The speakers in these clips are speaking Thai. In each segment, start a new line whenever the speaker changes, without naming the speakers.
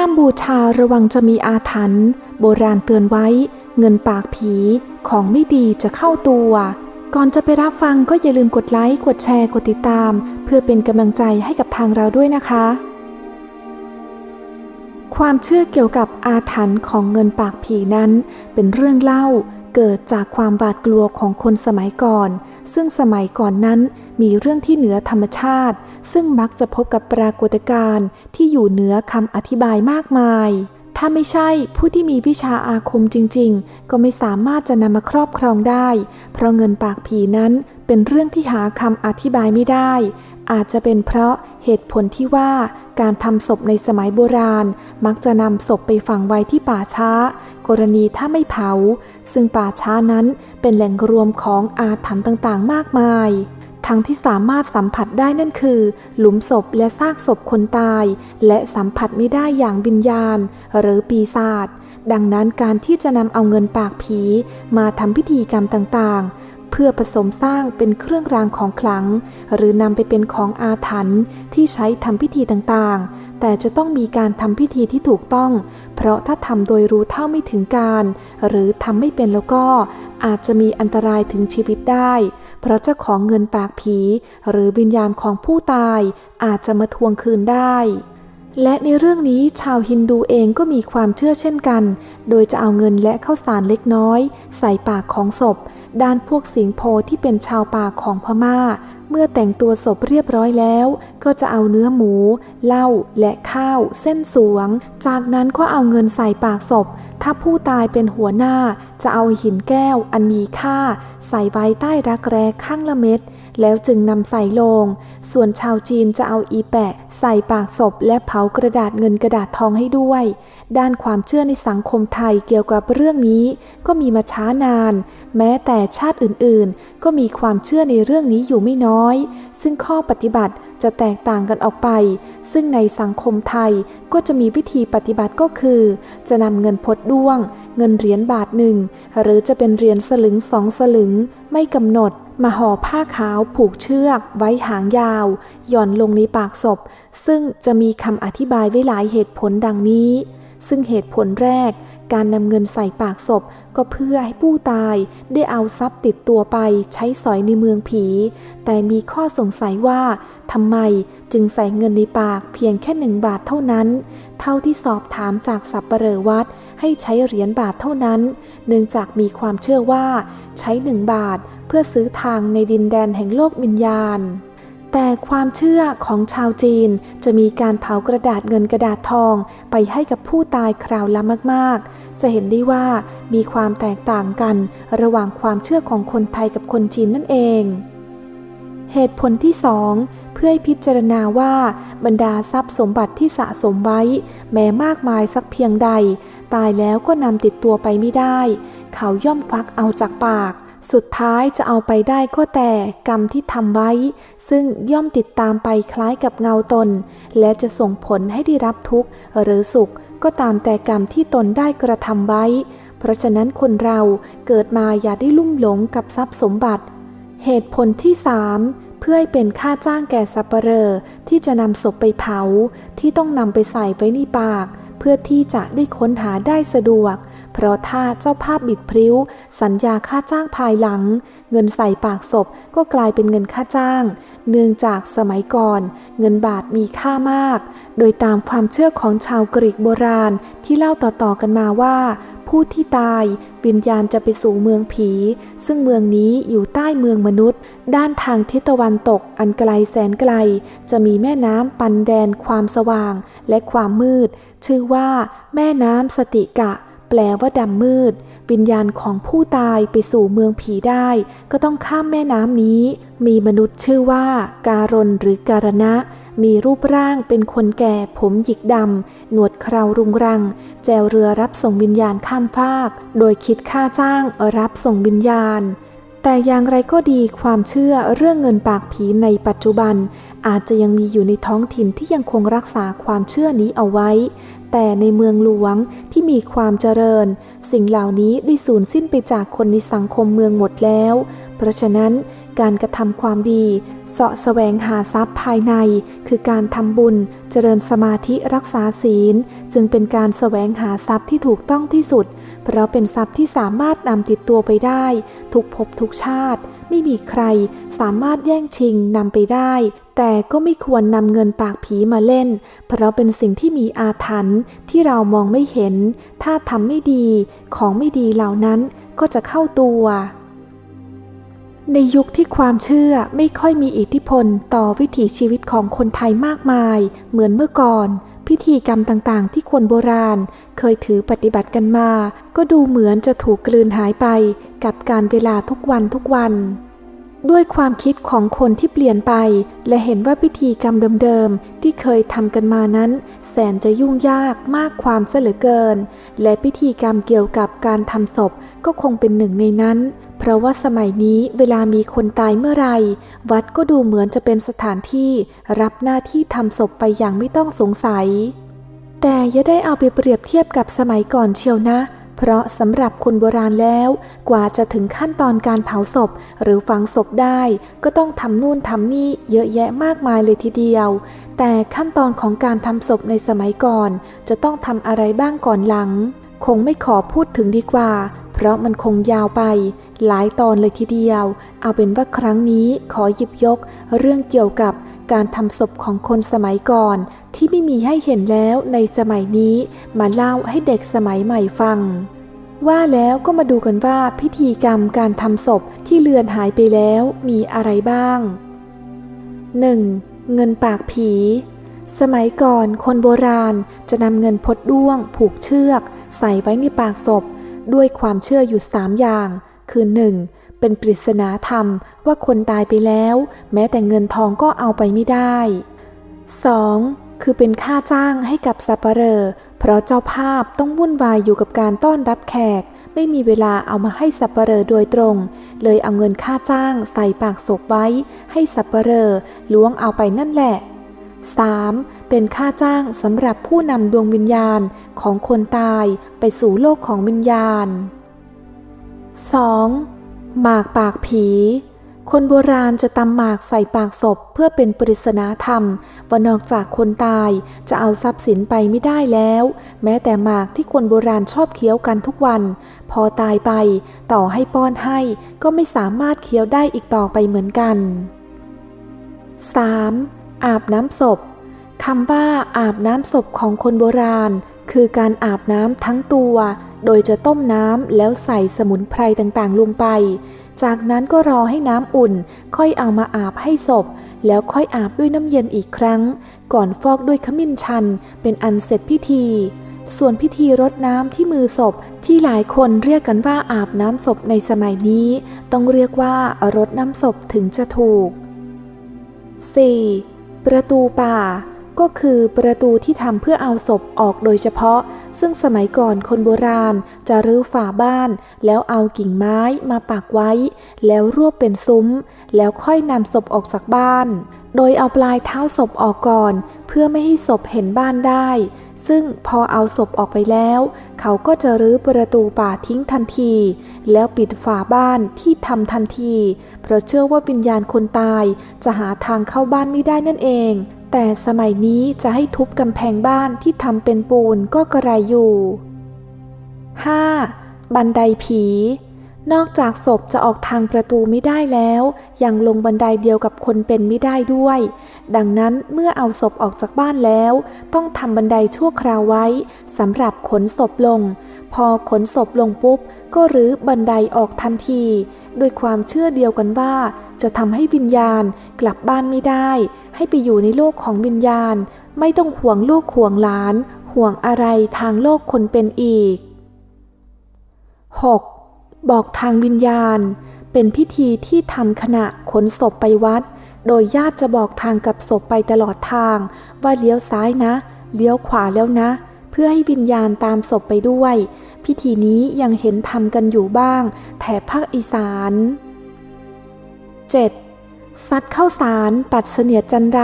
ห้ามบูชาระวังจะมีอาถรรพ์โบราณเตือนไว้ เงินปากผีของไม่ดีจะเข้าตัว ก่อนจะไปรับฟังก็อย่าลืมกดไลค์ กดแชร์ กดติดตาม เพื่อเป็นกำลังใจให้กับทางเราด้วยนะคะ ความเชื่อเกี่ยวกับอาถรรพ์ของเงินปากผีนั้น เป็นเรื่องเล่าเกิดจากความบาดกลัวของคนสมัยก่อน ซึ่งสมัยก่อนนั้นมีเรื่องที่เหนือธรรมชาติ ซึ่งมักจะพบกับปรากฏการณ์ที่อยู่เหนือคำอธิบายมากมาย ถ้าไม่ใช่ผู้ที่มีวิชาอาคมจริง ๆ ก็ไม่สามารถจะนำมาครอบครองได้ เพราะเงินปากผีนั้นเป็นเรื่องที่หาคำอธิบายไม่ได้ อาจจะเป็นเพราะเหตุผลที่ว่าการทำศพในสมัยโบราณ มักจะนำศพไปฝังไว้ที่ป่าช้า กรณีถ้าไม่เผา ซึ่งป่าช้านั้นเป็นแหล่งรวมของอาถรรพ์ต่างๆ มากมาย ทั้งที่สามารถสัมผัสได้นั่นคือ หลุมศพและซากศพคนตาย และสัมผัสไม่ได้อย่างวิญญาณ หรือปีศาจดังนั้นการที่จะนำเอาเงินปากผีมาทำพิธีกรรมต่างๆ เพื่อผสมสร้างเป็นเครื่องรางของขลัง หรือนำไปเป็นของอาถรรพ์ที่ใช้ทำพิธีต่างๆ แต่จะต้องมีการทำพิธีที่ถูกต้อง เพราะถ้าทำโดยรู้เท่าไม่ถึงการ หรือทำไม่เป็นแล้วก็อาจจะมีอันตรายถึงชีวิตได้ เพราะเจ้าของเงินปากผี หรือวิญญาณของผู้ตายอาจจะมาทวงคืนได้ และในเรื่องนี้ชาวฮินดูเองก็มีความเชื่อเช่นกัน โดยจะเอาเงินและข้าวสารเล็กน้อย ใส่ปากของศพ ด้านพวกสิงโพที่เป็นชาวป่าของพม่า เมื่อแต่งตัวศพเรียบร้อยแล้ว ก็จะเอาเนื้อหมู เหล้าและข้าว เส้นสวง จากนั้นก็เอาเงินใส่ปากศพ ถ้าผู้ตายเป็นหัวหน้าจะเอาหินแก้วอันมีค่า ใส่ไว้ใต้รักแร้ข้างละเม็ด แล้วจึงนำใส่ลง ส่วนชาวจีนจะเอาอีแปะ ใส่ปากศพและเผากระดาษเงินกระดาษทองให้ด้วย ด้านความเชื่อในสังคมไทยเกี่ยวกับเรื่องนี้ ก็มีมาช้านาน แม้แต่ชาติอื่นๆ ก็มีความเชื่อในเรื่องนี้อยู่ไม่น้อย ซึ่งข้อปฏิบัติจะแตกต่างกันออกไป ซึ่งในสังคมไทยก็จะมีวิธีปฏิบัติก็คือ จะนำเงินพดด้วง เงินเหรียญบาทหนึ่ง หรือจะเป็นเหรียญสลึงสองสลึง ไม่กำหนด มาห่อผ้าขาวผูกเชือก ไว้หางยาว หย่อนลงในปากศพ ซึ่งจะมีคำอธิบายไว้หลายเหตุผลดังนี้ ซึ่งเหตุผลแรก การนำเงินใส่ปากศพก็เพื่อให้ผู้ตายได้เอาทรัพย์ติดตัวไปใช้สอยในเมืองผี แต่มีข้อสงสัยว่าทำไมจึงใส่เงินในปากเพียงแค่หนึ่งบาทเท่านั้น เท่าที่สอบถามจากสับปเหร่อวัดให้ใช้เหรียญบาทเท่านั้น เนื่องจากมีความเชื่อว่า ใช้หนึ่งบาทเพื่อซื้อทางในดินแดนแห่งโลกวิญญาณแต่ความเชื่อของชาวจีนจะมีการเผากระดาษเงินกระดาษทองไปให้กับผู้ตายคราวละมากๆ จะเห็นได้ว่ามีความแตกต่างกันระหว่างความเชื่อของคนไทยกับคนจีนนั่นเอง เหตุผลที่สองเพื่อให้พิจารณาว่าบรรดาทรัพย์สมบัติที่สะสมไว้ แม้มากมายสักเพียงใด ตายแล้วก็นำติดตัวไปไม่ได้ เขาย่อมควักเอาจากปาก สุดท้ายจะเอาไปได้ก็แต่กรรมที่ทำไว้ ซึ่งย่อมติดตามไปคล้ายกับเงาตน และจะส่งผลให้ได้รับทุกข์หรือสุข ก็ตามแต่กรรมที่ตนได้กระทำไว้ เพราะฉะนั้นคนเราเกิดมาอย่าได้ลุ่มหลงกับทรัพย์สมบัติ เหตุผลที่สามเพื่อให้เป็นค่าจ้างแก่สัปเหร่อที่จะนำศพไปเผา ที่ต้องนำไปใส่ไว้ในปาก เพื่อที่จะได้ค้นหาได้สะดวก เพราะถ้าเจ้าภาพบิดพริ้ว สัญญาค่าจ้างภายหลัง เงินใส่ปากศพก็กลายเป็นเงินค่าจ้าง เนื่องจากสมัยก่อน เงินบาทมีค่ามาก โดยตามความเชื่อของชาวกรีกโบราณที่เล่าต่อๆกันมาว่าผู้ที่ตายวิญญาณจะไปสู่เมืองผี ซึ่งเมืองนี้อยู่ใต้เมืองมนุษย์ ด้านทางทิศตะวันตกอันไกลแสนไกล จะมีแม่น้ำปันแดนความสว่างและความมืด ชื่อว่าแม่น้ำสติกะ แปลว่าดำมืด วิญญาณของผู้ตายไปสู่เมืองผีได้ ก็ต้องข้ามแม่น้ำนี้ มีมนุษย์ชื่อว่า การนหรือการณะ มีรูปร่างเป็นคนแก่ผมหยิกดำ หนวดเครารุงรัง แจวเรือรับส่งวิญญาณข้ามฟาก โดยคิดค่าจ้างรับส่งวิญญาณแต่อย่างไรก็ดีความเชื่อเรื่องเงินปากผีในปัจจุบัน อาจจะยังมีอยู่ในท้องถิ่นที่ยังคงรักษาความเชื่อนี้เอาไว้ แต่ในเมืองหลวงที่มีความเจริญ สิ่งเหล่านี้ได้สูญสิ้นไปจากคนในสังคมเมืองหมดแล้ว เพราะฉะนั้นการกระทำความดีเสาะแสวงหาทรัพย์ภายใน คือการทำบุญ เจริญสมาธิรักษาศีล จึงเป็นการแสวงหาทรัพย์ที่ถูกต้องที่สุด เพราะเป็นทรัพย์ที่สามารถนำติดตัวไปได้ ทุกภพทุกชาติ ไม่มีใครสามารถแย่งชิงนำไปได้ แต่ก็ไม่ควรนำเงินปากผีมาเล่น เพราะเป็นสิ่งที่มีอาถรรพ์ที่เรามองไม่เห็น ถ้าทำไม่ดีของไม่ดีเหล่านั้นก็จะเข้าตัว ในยุคที่ความเชื่อไม่ค่อยมีอิทธิพลต่อวิถีชีวิตของคนไทยมากมาย เหมือนเมื่อก่อน พิธีกรรมต่างๆ ที่คนโบราณ เคยถือปฏิบัติกันมา ก็ดูเหมือนจะถูกกลืนหายไปกับการเวลาทุกวันทุกวัน ด้วยความคิดของคนที่เปลี่ยนไป และเห็นว่าพิธีกรรมเดิมๆ ที่เคยทำกันมานั้น แสนจะยุ่งยากมากความเสเหลือเกิน และพิธีกรรมเกี่ยวกับการทำศพก็คงเป็นหนึ่งในนั้น เพราะว่าสมัยนี้เวลามีคนตายเมื่อไหรวัดก็ดูเหมือนจะเป็นสถานที่ รับหน้าที่ทำศพไปอย่างไม่ต้องสงสัย แต่อย่าได้เอาไปเปรียบเทียบกับสมัยก่อนเชียวนะ เพราะสำหรับคนโบราณแล้ว กว่าจะถึงขั้นตอนการเผาศพหรือฝังศพได้ ก็ต้องทำนู่นทำนี่เยอะแยะมากมายเลยทีเดียว แต่ขั้นตอนของการทำศพในสมัยก่อน จะต้องทำอะไรบ้างก่อนหลัง คงไม่ขอพูดถึงดีกว่า เพราะมันคงยาวไป หลายตอนเลยทีเดียว เอาเป็นว่าครั้งนี้ขอหยิบยก เรื่องเกี่ยวกับการทำศพของคนสมัยก่อน ที่ไม่มีให้เห็นแล้วในสมัยนี้มาเล่าให้เด็กสมัยใหม่ฟัง ว่าแล้วก็มาดูกันว่าพิธีกรรมการทำศพที่เลือนหายไปแล้วมีอะไรบ้าง 1. เงินปากผี สมัยก่อนคนโบราณจะนำเงินพดด้วง ผูกเชือก ใส่ไว้ในปากศพ ด้วยความเชื่ออยู่สามอย่าง คือ 1. เป็นปริศนาธรรมว่าคนตายไปแล้ว แม้แต่เงินทองก็เอาไปไม่ได้ 2. คือเป็นค่าจ้างให้กับสับปเหร่อเพราะเจ้าภาพต้องวุ่นวายอยู่กับการต้อนรับแขก ไม่มีเวลาเอามาให้สับปเหร่อโดยตรง เลยเอาเงินค่าจ้างใส่ปากศพไว้ ให้สับปเหร่อล้วงเอาไปนั่นแหละ 3. เป็นค่าจ้างสำหรับผู้นำดวงวิญญาณของคนตายไปสู่โลกของวิญญาณ 2. หมากปากผี คนโบราณจะตำหมากใส่ปากศพเพื่อเป็นปริศนาธรรม ว่านอกจากคนตายจะเอาทรัพย์สินไปไม่ได้แล้ว แม้แต่หมากที่คนโบราณชอบเคี้ยวกันทุกวัน พอตายไปต่อให้ป้อนให้ก็ไม่สามารถเคี้ยวได้อีกต่อไปเหมือนกัน 3. อาบน้ำศพคำว่าอาบน้ำศพของคนโบราณ คือการอาบน้ำทั้งตัว โดยจะต้มน้ำแล้วใส่สมุนไพรต่างๆลงไป จากนั้นก็รอให้น้ำอุ่น ค่อยเอามาอาบให้ศพ แล้วค่อยอาบด้วยน้ำเย็นอีกครั้ง ก่อนฟอกด้วยขมิ้นชัน เป็นอันเสร็จพิธี ส่วนพิธีรดน้ำที่มือศพที่หลายคนเรียกกันว่าอาบน้ำศพในสมัยนี้ ต้องเรียกว่ารดน้ำศพถึงจะถูก 4. ประตูป่า ก็คือประตูที่ทำเพื่อเอาศพออกโดยเฉพาะ ซึ่งสมัยก่อนคนโบราณจะรื้อฝาบ้าน แล้วเอากิ่งไม้มาปักไว้ แล้วรวบเป็นซุ้ม แล้วค่อยนำศพออกจากบ้าน โดยเอาปลายเท้าศพออกก่อน เพื่อไม่ให้ศพเห็นบ้านได้ ซึ่งพอเอาศพออกไปแล้ว เขาก็จะรื้อประตูป่าทิ้งทันที แล้วปิดฝาบ้านที่ทำทันที เพราะเชื่อว่าวิญญาณคนตายจะหาทางเข้าบ้านไม่ได้นั่นเอง แต่สมัยนี้จะให้ทุบกำแพงบ้านที่ทำเป็นปูนก็กระไรอยู่ 5. บันไดผี นอกจากศพจะออกทางประตูไม่ได้แล้ว ยังลงบันไดเดียวกับคนเป็นไม่ได้ด้วย ดังนั้นเมื่อเอาศพออกจากบ้านแล้ว ต้องทำบันไดชั่วคราวไว้สำหรับขนศพลง พอขนศพลงปุ๊บ ก็รื้อบันไดออกทันที ด้วยความเชื่อเดียวกันว่า จะทำให้วิญญาณกลับบ้านไม่ได้ ให้ไปอยู่ในโลกของวิญญาณ ไม่ต้องห่วงลูกห่วงหลาน ห่วงอะไรทางโลกคนเป็นอีก 6. บอกทางวิญญาณ เป็นพิธีที่ทำขณะขนศพไปวัด โดยญาติจะบอกทางกับศพไปตลอดทาง ว่าเลี้ยวซ้ายนะ เลี้ยวขวาแล้วนะ เพื่อให้วิญญาณตามศพไปด้วย พิธีนี้ยังเห็นทำกันอยู่บ้าง แถบภาคอีสาน 7. ซัดเข้าสารปัดเสนียดจันไร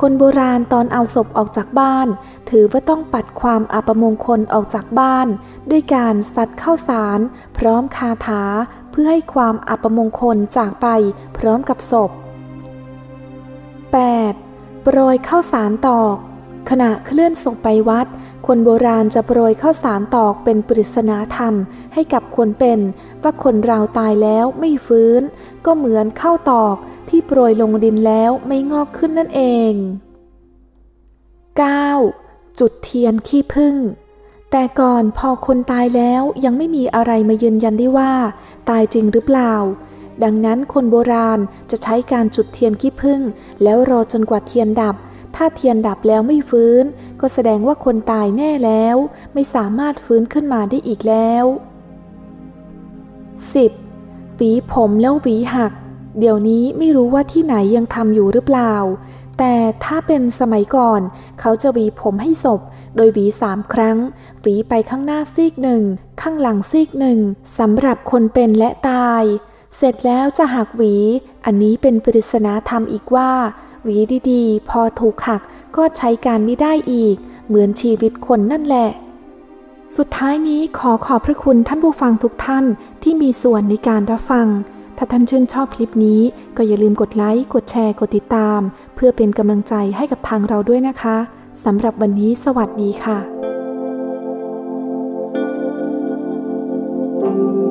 คนโบราณตอนเอาศพออกจากบ้าน ถือว่าต้องปัดความอัปมงคลออกจากบ้าน ด้วยการซัดเข้าสารพร้อมคาถาเพื่อให้ความอัปมงคลจากไปพร้อมกับศพ 8. โปรยข้าวสารตอก ขณะเคลื่อนศพไปวัด คนโบราณจะโปรยข้าวสารตอกเป็นปริศนาธรรมให้กับคนเป็นว่าคนเราตายแล้วไม่ฟื้น ก็เหมือนข้าวตอกที่โปรยลงดินแล้วไม่งอกขึ้นนั่นเอง 9. จุดเทียนขี้ผึ้งแต่ก่อนพอคนตายแล้วยังไม่มีอะไรมายืนยันได้ว่า ตายจริงหรือเปล่า ดังนั้นคนโบราณจะใช้การจุดเทียนขี้ผึ้งแล้วรอจนกว่าเทียนดับ ถ้าเทียนดับแล้วไม่ฟื้น ก็แสดงว่าคนตายแน่แล้ว ไม่สามารถฟื้นขึ้นมาได้อีกแล้ว 10. หวีผมแล้วหวีหัก เดี๋ยวนี้ไม่รู้ว่าที่ไหนยังทำอยู่หรือเปล่า แต่ถ้าเป็นสมัยก่อน เขาจะหวีผมให้ศพ โดยหวีสามครั้งหวีไปข้างหน้าซีกหนึ่ง ข้างหลังซีกหนึ่งสำหรับคนเป็นและตาย เสร็จแล้วจะหักหวี อันนี้เป็นปริศนาธรรมอีกว่า หวีดีๆ พอถูกหักก็ใช้การไม่ได้อีก เหมือนชีวิตคนนั่นแหละ สุดท้ายนี้ขอขอบพระคุณท่านผู้ฟังทุกท่านที่มีส่วนในการรับฟัง ถ้าท่านชื่นชอบคลิปนี้ ก็อย่าลืมกดไลค์ กดแชร์ กดติดตาม เพื่อเป็นกำลังใจให้กับทางเราด้วยนะคะสำหรับวันนี้สวัสดีค่ะ
Thank